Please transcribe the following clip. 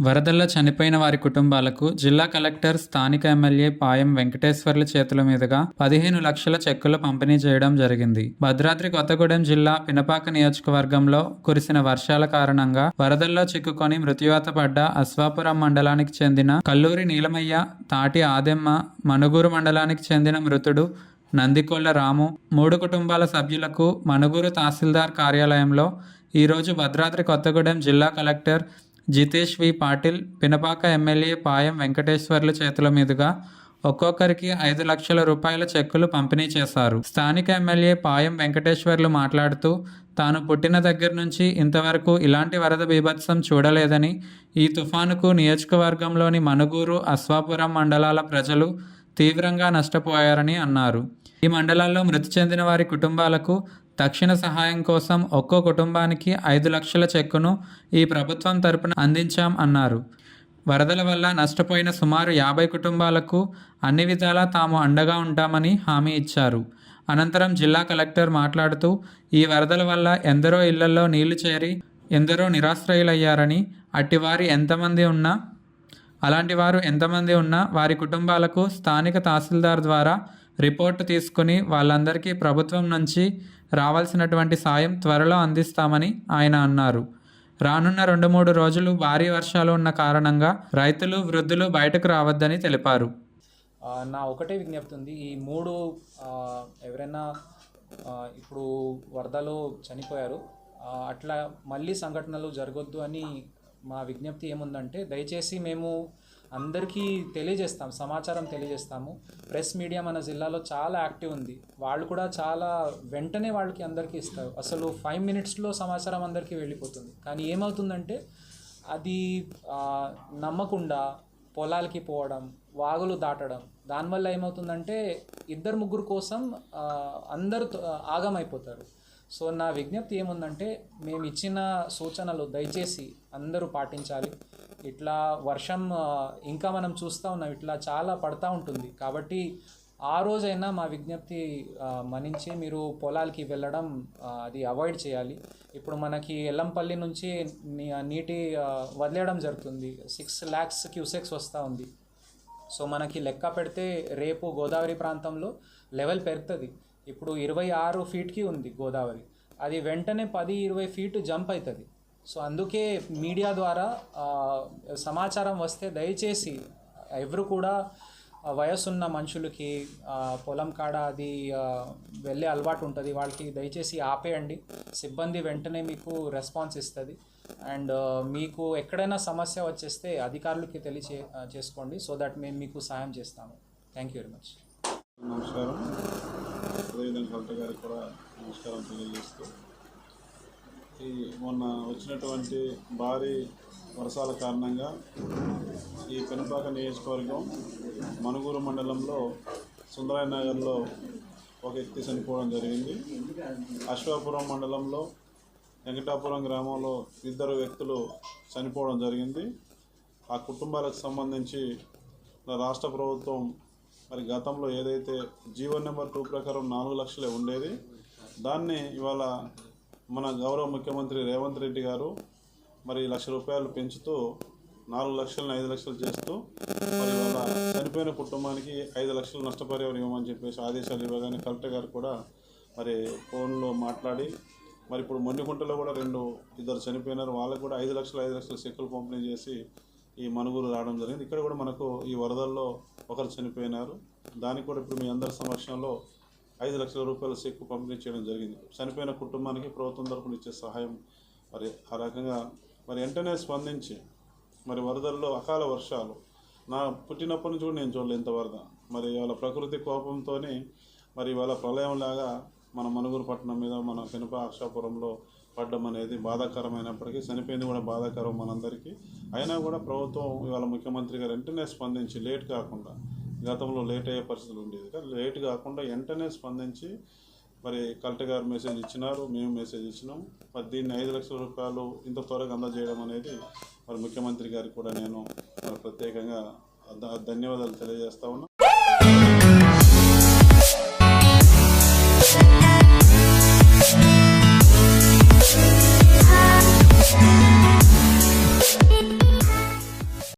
వరదల్లో చనిపోయిన వారి కుటుంబాలకు జిల్లా కలెక్టర్ స్థానిక ఎమ్మెల్యే పాయం వెంకటేశ్వర్ల చేతుల మీదుగా పదిహేను లక్షల చెక్కులు పంపిణీ చేయడం జరిగింది. భద్రాద్రి కొత్తగూడెం జిల్లా పినపాక నియోజకవర్గంలో కురిసిన వర్షాల కారణంగా వరదల్లో చిక్కుకొని మృత్యువాత పడ్డ అశ్వాపురం మండలానికి చెందిన కల్లూరి నీలమయ్య తాటి ఆదెమ్మ మనుగూరు మండలానికి చెందిన మృతుడు నందికొల్ల రాము మూడు కుటుంబాల సభ్యులకు మనుగూరు తహసీల్దార్ కార్యాలయంలో ఈరోజు భద్రాద్రి కొత్తగూడెం జిల్లా collector Jitesh V Patil Pinapaka MLA Payam వెంకటేశ్వర్ల చేతుల మీదుగా ఒక్కొక్కరికి ఐదు లక్షల రూపాయల చెక్కులు పంపిణీ చేశారు. స్థానిక ఎమ్మెల్యే పాయం వెంకటేశ్వర్లు మాట్లాడుతూ తాను పుట్టిన దగ్గర నుంచి ఇంతవరకు ఇలాంటి వరద బీభత్సం చూడలేదని ఈ తుఫానుకు నియోజకవర్గంలోని మనుగూరు అశ్వాపురం మండలాల ప్రజలు తీవ్రంగా నష్టపోయారని అన్నారు. ఈ మండలాల్లో మృతి చెందిన వారి కుటుంబాలకు తక్షణ సహాయం కోసం ఒక్కో కుటుంబానికి ఐదు లక్షల చెక్కును ఈ ప్రభుత్వం తరపున అందించాం అన్నారు. వరదల వల్ల నష్టపోయిన సుమారు యాభై కుటుంబాలకు అన్ని విధాలా తాము అండగా ఉంటామని హామీ ఇచ్చారు. అనంతరం జిల్లా కలెక్టర్ మాట్లాడుతూ ఈ వరదల వల్ల ఎందరో ఇళ్ళలో నీళ్ళు చేరి ఎందరో నిరాశ్రయులయ్యారని అట్టివారి ఎంతమంది ఉన్నా అలాంటి వారు ఎంతమంది ఉన్నా వారి కుటుంబాలకు స్థానిక తహసీల్దార్ ద్వారా రిపోర్టు తీసుకుని వాళ్ళందరికీ ప్రభుత్వం నుంచి రావాల్సినటువంటి సాయం త్వరలో అందిస్తామని ఆయన అన్నారు. రానున్న రెండు మూడు రోజులు భారీ వర్షాలు ఉన్న కారణంగా రైతులు వృద్ధులు బయటకు రావద్దని తెలిపారు. నా ఒకటే విజ్ఞప్తి ఉంది. ఈ మూడు ఎవరైనా ఇప్పుడు వరదలో చనిపోయారు అట్లా మళ్ళీ సంఘటనలు జరగొద్దు అని మా విజ్ఞప్తి ఏముందంటే దయచేసి మేము అందరికీ తెలియజేస్తాం సమాచారం తెలియజేస్తాము. ప్రెస్ మీడియా మన జిల్లాలో చాలా యాక్టివ్ ఉంది. వాళ్ళు కూడా చాలా వెంటనే వాళ్ళకి అందరికీ ఇస్తారు. అసలు ఫైవ్ మినిట్స్లో సమాచారం అందరికీ వెళ్ళిపోతుంది. కానీ ఏమవుతుందంటే అది నమ్మకుండా పొలాలకి పోవడం వాగులు దాటడం దానివల్ల ఏమవుతుందంటే ఇద్దరు ముగ్గురు కోసం అందరూ ఆగమైపోతారు. సో నా విజ్ఞప్తి ఏముందంటే మేము ఇచ్చిన సూచనలు దయచేసి అందరూ పాటించాలి. ఇట్లా వర్షం ఇంకా మనం చూస్తూ ఉన్నాం ఇట్లా చాలా పడతా ఉంటుంది. కాబట్టి ఆ రోజైనా మా విజ్ఞప్తి మనించి మీరు పొలాలకి వెళ్ళడం అది అవాయిడ్ చేయాలి. ఇప్పుడు మనకి ఎల్లంపల్లి నుంచి నీటి వదిలేయడం జరుగుతుంది. సిక్స్ ల్యాక్స్ క్యూసెక్స్ వస్తూ ఉంది. సో మనకి లెక్క పెడితే రేపు గోదావరి ప్రాంతంలో లెవెల్ పెరుగుతుంది. ఇప్పుడు ఇరవై ఆరు ఫీట్కి ఉంది గోదావరి. అది వెంటనే పది ఇరవై ఫీట్ జంప్ అవుతుంది సో అందుకే మీడియా ద్వారా సమాచారం వస్తే దయచేసి ఎవరు కూడా వయసున్న మనుషులకి పొలం కాడ అది వెళ్ళే అలవాటు ఉంటుంది. వాళ్ళకి దయచేసి ఆపేయండి. సిబ్బంది వెంటనే మీకు రెస్పాన్స్ ఇస్తుంది. అండ్ మీకు ఎక్కడైనా సమస్య వచ్చేస్తే అధికారులకి తెలియచే చేసుకోండి. సో దట్ మేము మీకు సహాయం చేస్తాము. Thank you very much. నమస్కారం. అదేవిధంగా కలెక్టర్ గారికి కూడా నమస్కారం తెలియజేస్తూ ఈ మొన్న వచ్చినటువంటి భారీ వర్షాల కారణంగా ఈ పెనపాక నియోజకవర్గం మనుగూరు మండలంలో సుందరాయ నగర్లో ఒక వ్యక్తి చనిపోవడం జరిగింది. అశ్వాపురం మండలంలో వెంకటాపురం గ్రామంలో ఇద్దరు వ్యక్తులు చనిపోవడం జరిగింది. ఆ కుటుంబాలకు సంబంధించి రాష్ట్ర ప్రభుత్వం మరి గతంలో ఏదైతే జీవో నెంబర్ టూ ప్రకారం నాలుగు లక్షలే ఉండేది దాన్ని ఇవాళ మన గౌరవ ముఖ్యమంత్రి రేవంత్ రెడ్డి గారు మరి లక్ష రూపాయలు పెంచుతూ నాలుగు లక్షలను ఐదు లక్షలు చేస్తూ మరి వాళ్ళ చనిపోయిన కుటుంబానికి ఐదు లక్షలు నష్టపరిహారం ఇవ్వమని చెప్పేసి ఆదేశాలు ఇవ్వగానే కలెక్టర్ గారు కూడా మరి ఫోన్లో మాట్లాడి మరి ఇప్పుడు మొండికుంటలో కూడా రెండు ఇద్దరు చనిపోయినారు. వాళ్ళకు కూడా ఐదు లక్షలు ఐదు లక్షల చెక్కులు పంపిణీ చేసి ఈ మనుగురు రావడం జరిగింది. ఇక్కడ కూడా మనకు ఈ వరదల్లో ఒకరు చనిపోయినారు. దానికి కూడా ఇప్పుడు మీ అందరి సమక్షంలో ఐదు లక్షల రూపాయల చెక్కు పంపిణీ చేయడం జరిగింది. చనిపోయిన కుటుంబానికి ప్రభుత్వం తరపున ఇచ్చే సహాయం మరి ఆ రకంగా మరి వెంటనే స్పందించి మరి వరదల్లో అకాల వర్షాలు. నా పుట్టినప్పటి నుంచి కూడా నేను చూడలేదు ఇంత వరద. మరి వాళ్ళ ప్రకృతి కోపంతో మరి ఇవాళ ప్రళయంలాగా మన మనుగురు పట్టణం మీద మన పెనుప అక్షాపురంలో పడ్డం అనేది బాధాకరమైనప్పటికీ చనిపోయింది కూడా బాధాకరం మనందరికీ. అయినా కూడా ప్రభుత్వం ఇవాళ ముఖ్యమంత్రి గారు వెంటనే స్పందించి లేట్ కాకుండా గతంలో లేట్ అయ్యే పరిస్థితులు ఉండేది. కానీ లేట్ కాకుండా వెంటనే స్పందించి మరి కలెక్టర్ గారు మెసేజ్ ఇచ్చినారు మేము మెసేజ్ ఇచ్చినాం. మరి దీన్ని ఐదు లక్షల రూపాయలు ఇంత త్వరగా అందజేయడం అనేది మరి ముఖ్యమంత్రి గారికి కూడా నేను ప్రత్యేకంగా ధన్యవాదాలు తెలియజేస్తా ఉన్నాను